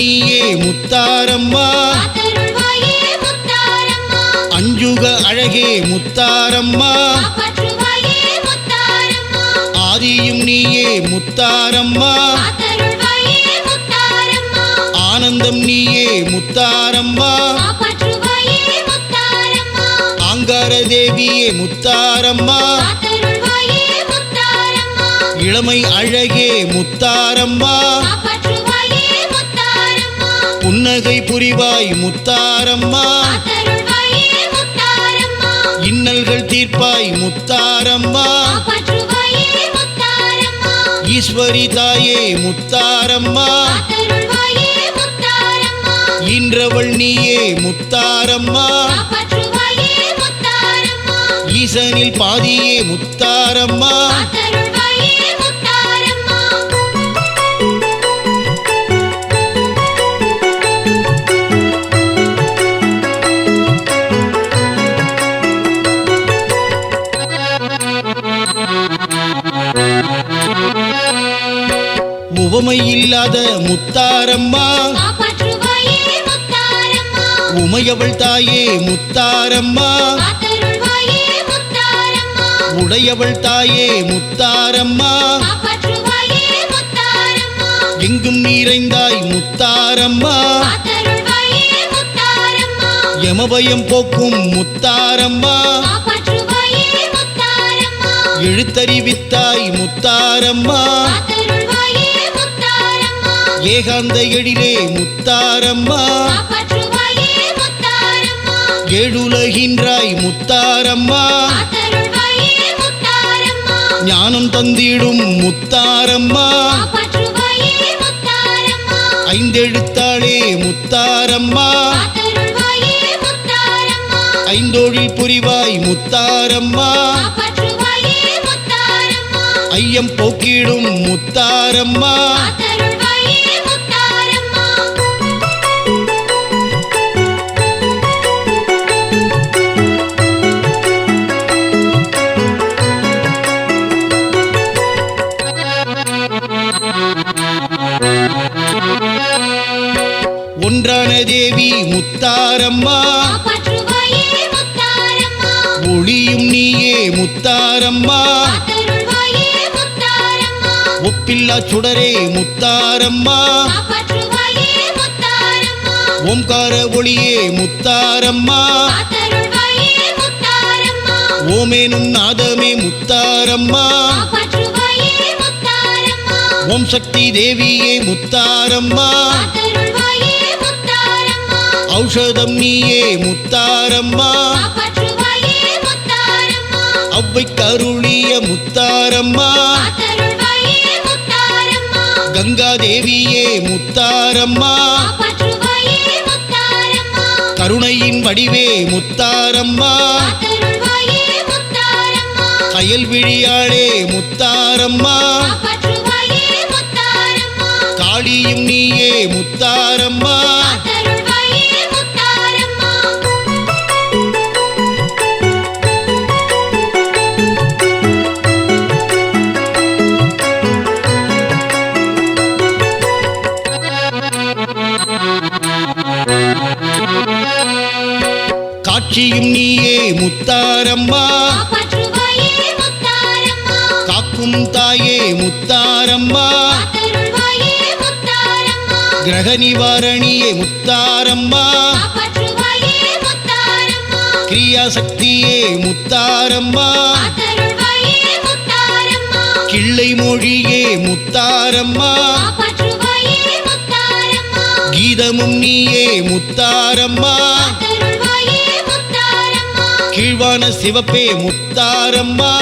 நீயே முத்தாரம்மா. அஞ்சுக அழகே முத்தாரம்மா. ஆதியும் நீயே முத்தாரம்மா. ஆனந்தம் நீயே முத்தாரம்மா. ஆங்கார தேவியே முத்தாரம்மா. இளமை அழகே முத்தாரம்மா. புன்னகை புரிவாய் முத்தாரம்மா. இன்னல்கள் தீர்ப்பாய் முத்தாரம்மா. ஈஸ்வரி தாயே முத்தாரம்மா. ஈன்றவள் நீயே முத்தாரம்மா. ஈசனில் பாதியே முத்தாரம்மா. உவமை இல்லாத முத்தாரம்மா. உமையவள் தாயே முத்தாரம்மா. உடையவள் தாயே முத்தாரம்மா. எங்கும் நிறைந்தாய் முத்தாரம்மா. யமபயம் போக்கும் முத்தாரம்மா. எழுத்தறிவித்தாய் முத்தாரம்மா. ஏகாந்த எழிலே முத்தாரம்மா. காப்பாற்றுவாயே முத்தாரம்மா. ஞானம் தந்திடும் முத்தாரம்மா. ஐந்தெழுத்தாளே முத்தாரம்மா. ஐந்தொழில் புரிவாய் முத்தாரம்மா. ஐயம் போக்கிடும் முத்தாரம்மா. ஒளியும் நீயே முத்தாரம்மா. ஒப்பில்லா சுடரே முத்தாரம்மா. ஓம்கார ஒளியே முத்தாரம்மா. ஓமேனும் நாதமே முத்தாரம்மா. ஓம் சக்தி தேவியே முத்தாரம்மா. ஔஷதம் நீயே முத்தாரம்மா. அவ்வை கருளிய முத்தாரம்மா. கங்கா தேவியே முத்தாரம்மா. கருணையின் வடிவே முத்தாரம்மா. கயல் விழியாளே முத்தாரம்மா. காளியும் நீயே முத்தாரம்மா. காட்சியும் நீயே முத்தாரம்மா. காக்கும் தாயே முத்தாரம்மா. கிரக நிவாரணியே முத்தாரம்மா. கிரியா சக்தியே முத்தாரம்மா. கிள்ளை மொழியே முத்தாரம்மா. கீதமும் நீயே முத்தாரம்மா. கீழ்வான சிவப்பே முத்தாரம்மா.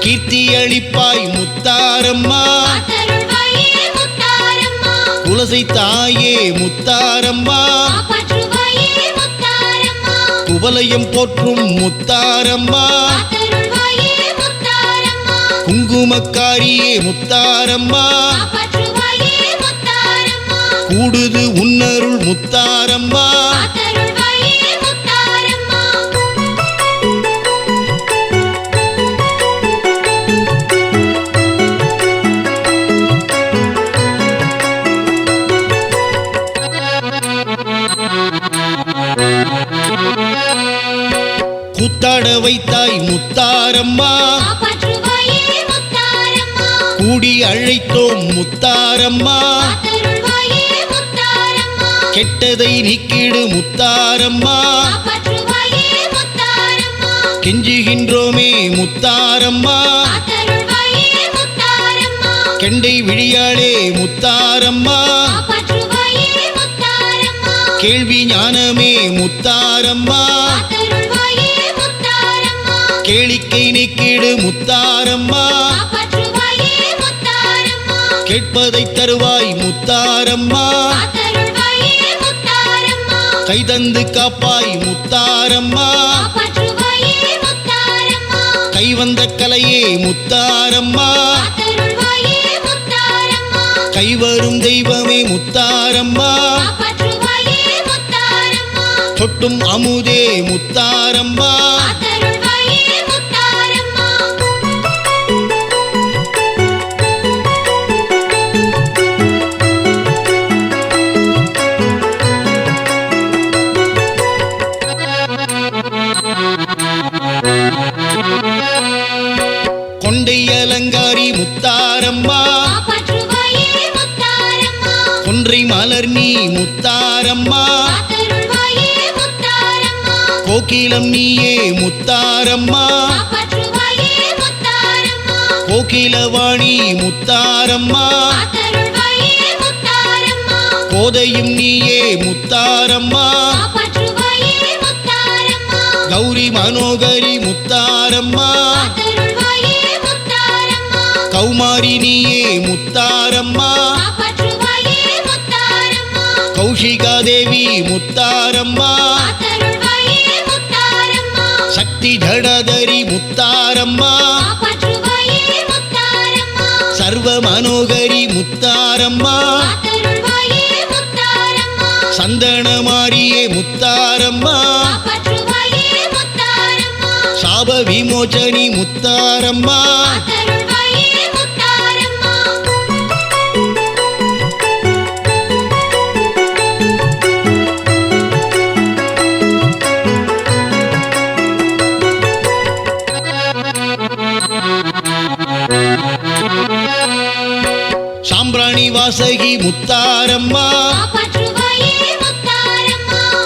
கீர்த்தி அளிப்பாய் முத்தாரம்மா. குலசை தாயே முத்தாரம்மா. குவலயம் போற்றும் முத்தாரம்மா. குங்குமக்காரியே முத்தாரம்மா. கூடுது உன்னருள் முத்தாரம்மா. காப்பாற்றுவாயே முத்தாரம்மா. கூடி அழைத்தோம் முத்தாரம்மா. கெட்டதை நீக்கிடு முத்தாரம்மா. கெஞ்சுகின்றோமே முத்தாரம்மா. கெண்டை விழியாளே முத்தாரம்மா. கேள்வி ஞானமே முத்தாரம்மா. கேளிக்கை நீக்கிடு முத்தாரம்மா. கேட்பதை தருவாய் முத்தாரம்மா. கைதந்து காப்பாய் முத்தாரம்மா. கைவந்த கலையே முத்தாரம்மா. கைவரும் தெய்வமே முத்தாரம்மா. தொட்டும் அமுதே முத்தாரம்மா. கோகிலம் நீயே முத்தாரம்மா. கோகிலவாணி முத்தாரம்மா. கோதையும் நீயே முத்தாரம்மா. கௌரி மனோகரி முத்தாரம்மா. கௌமாரி நீயே முத்தாரம்மா. கௌஷிகா தேவி முத்தாரம்மா. சக்தி ஜடதரி முத்தாரம்மா. சர்வ மனோகரி முத்தாரம்மா. முத்தாரம்மா. காப்பாற்றுவாயே முத்தாரம்மா. சாப விமோச்சனி முத்தாரம்மா. முத்தாரம்மா.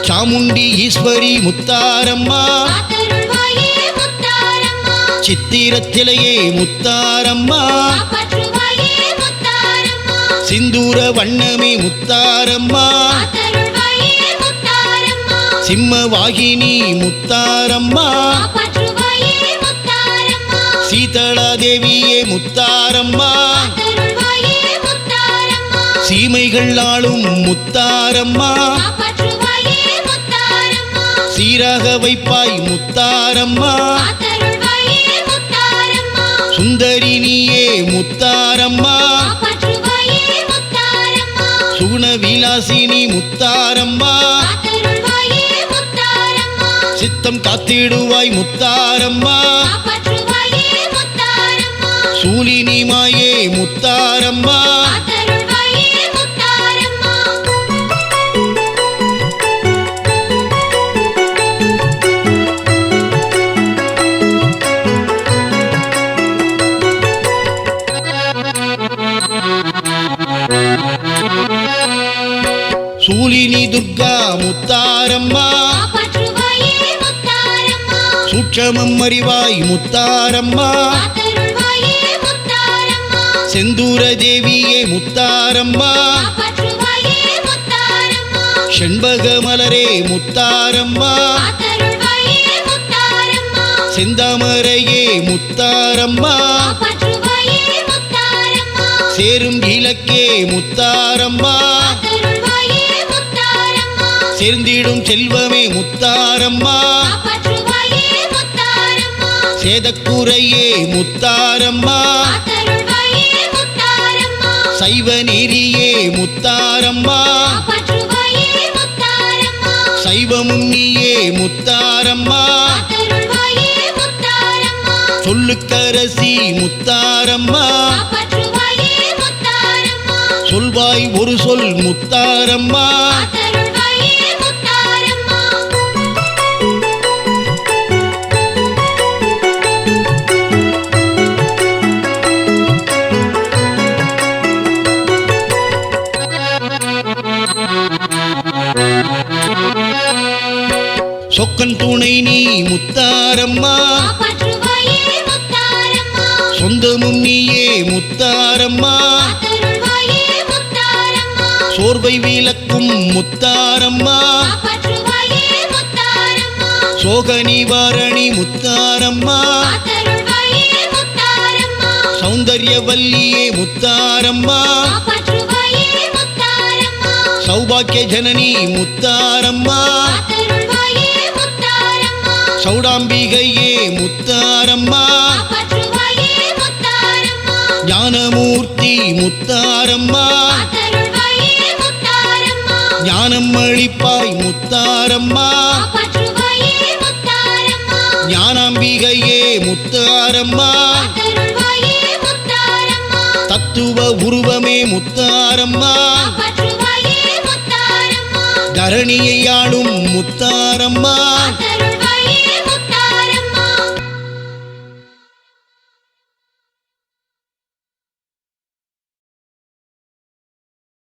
சாமுண்டி ஈஸ்வரி முத்தாரம்மா. சித்திரத்திலேயே முத்தாரம்மா. சிந்தூர வண்ணமே முத்தாரம்மா. காத்தருள்வாயே முத்தாரம்மா. சிம்ம வாகினி முத்தாரம்மா. காப்பாற்றுவாயே முத்தாரம்மா. சீதளா தேவியே முத்தாரம்மா. சீமைகள் ஆளும் முத்தாரம்மா. சீராக வைப்பாய் முத்தாரம்மா. சுந்தரி நீயே முத்தாரம்மா. காப்பாற்றுவாயே முத்தாரம்மா. சித்தம் காத்திடுவாய் முத்தாரம்மா. சூலினி மாயே முத்தாரம்மா. சூலினி துர்கா முத்தாரம்மா. சூட்சமம் அறிவாய் முத்தாரம்மா. செந்தூர தேவியே முத்தாரம்மா. செண்பக மலரே முத்தாரம்மா. செந்தாமரையே முத்தாரம்மா. சேரும் இலக்கே முத்தாரம்மா. சேர்ந்திடும் செல்வமே முத்தாரம்மா. சேதக்குறையே முத்தாரம்மா. சைவ நெறியே முத்தாரம்மா. சைவமும் நீயே முத்தாரம்மா. சொல்லுக்கரசி முத்தாரம்மா. சொல்வாய் ஒரு சொல் முத்தாரம்மா. காப்பாற்றுவாயே முத்தாரம்மா. சொந்தமும் நீயே முத்தாரம்மா. சோர்வை விளக்கும் முத்தாரம்மா. சோக நிவாரணி முத்தாரம்மா. சௌந்தர்யவல்லியே முத்தாரம்மா. சௌபாக்கிய ஜனனி முத்தாரம்மா. காப்பாற்றுவாயே முத்தாரம்மா. ஞானமூர்த்தி முத்தாரம்மா. ஞானம் அளிப்பாய் முத்தாரம்மா. ஞானாம்பிகையே முத்தாரம்மா. தத்துவ உருவமே முத்தாரம்மா. தரணியை ஆளும் முத்தாரம்மா.